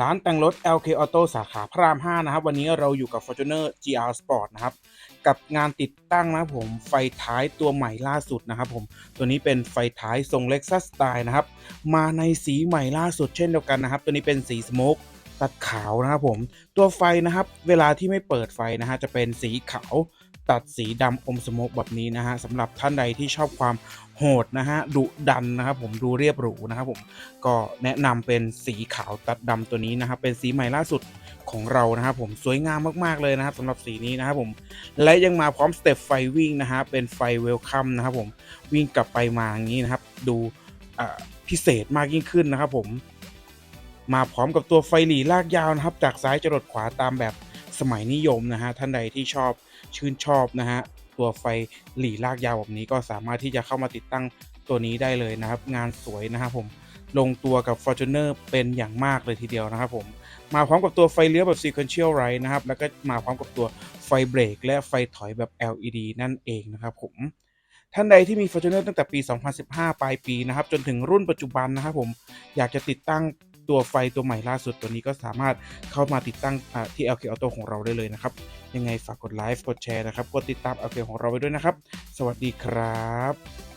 ร้านแต่งรถ LK Auto สาขาพระราม 5 นะครับ วันนี้เราอยู่กับ Fortuner GR Sport นะครับ กับงานติดตั้งนะผมไฟท้ายตัวใหม่ล่าสุดนะครับผม ตัวนี้เป็นไฟท้ายทรง Lexus Style นะครับ มาในสีใหม่ล่าสุดเช่นเดียวกันนะครับ ตัวนี้เป็นสีสโมกตัดขาวนะครับผม ตัวไฟนะครับ เวลาที่ไม่เปิดไฟนะฮะจะเป็นสีขาว ตัดสีดำอมสโมกแบบนี้นะฮะสำหรับท่านใดที่ชอบความโหดนะฮะดุดันนะครับผมดูเรียบหรูนะครับผมก็แนะนำเป็นสีขาวตัดดำตัวนี้นะครับเป็นสีใหม่ล่าสุดของเรานะครับผมสวยงามมากๆเลยนะครับสำหรับสีนี้นะครับผมและยังมาพร้อมสเต็ปไฟวิ่งนะฮะเป็นไฟเวลคัมนะครับผมวิ่งกลับไปมาอย่างนี้นะครับ ดูพิเศษมากยิ่งขึ้นนะครับผมมาพร้อมกับตัวไฟหลีลากยาวนะครับ จากซ้ายจรดขวาตามแบบ สมัยนิยมนะฮะท่านใดที่ชอบชื่นชอบนะฮะตัวไฟหลีลากยาวแบบนี้ก็สามารถที่จะเข้ามาติดตั้งตัวนี้ได้เลยนะครับ งานสวยนะครับผมลงตัวกับ Fortuner เป็นอย่างมากเลยทีเดียวนะครับผมมาพร้อมกับตัวไฟเลี้ยวแบบ Sequential Right นะครับ แล้วก็มาพร้อมกับตัวไฟเบรกและไฟถอยแบบ LED นั่นเองนะครับผมท่านใดที่มี Fortuner ตั้งแต่ปี 2015 ปลายปีนะครับ จนถึงรุ่นปัจจุบันนะครับผมอยากจะติดตั้ง ตัวไฟตัวใหม่ล่าสุดตัวนี้ก็สามารถเข้ามาติดตั้งอ่าที่ LK Auto ของเราได้เลยนะครับ ยังไงฝากกดไลค์กดแชร์นะครับ กดติดตาม LK ของเราไปด้วยนะครับ สวัสดีครับ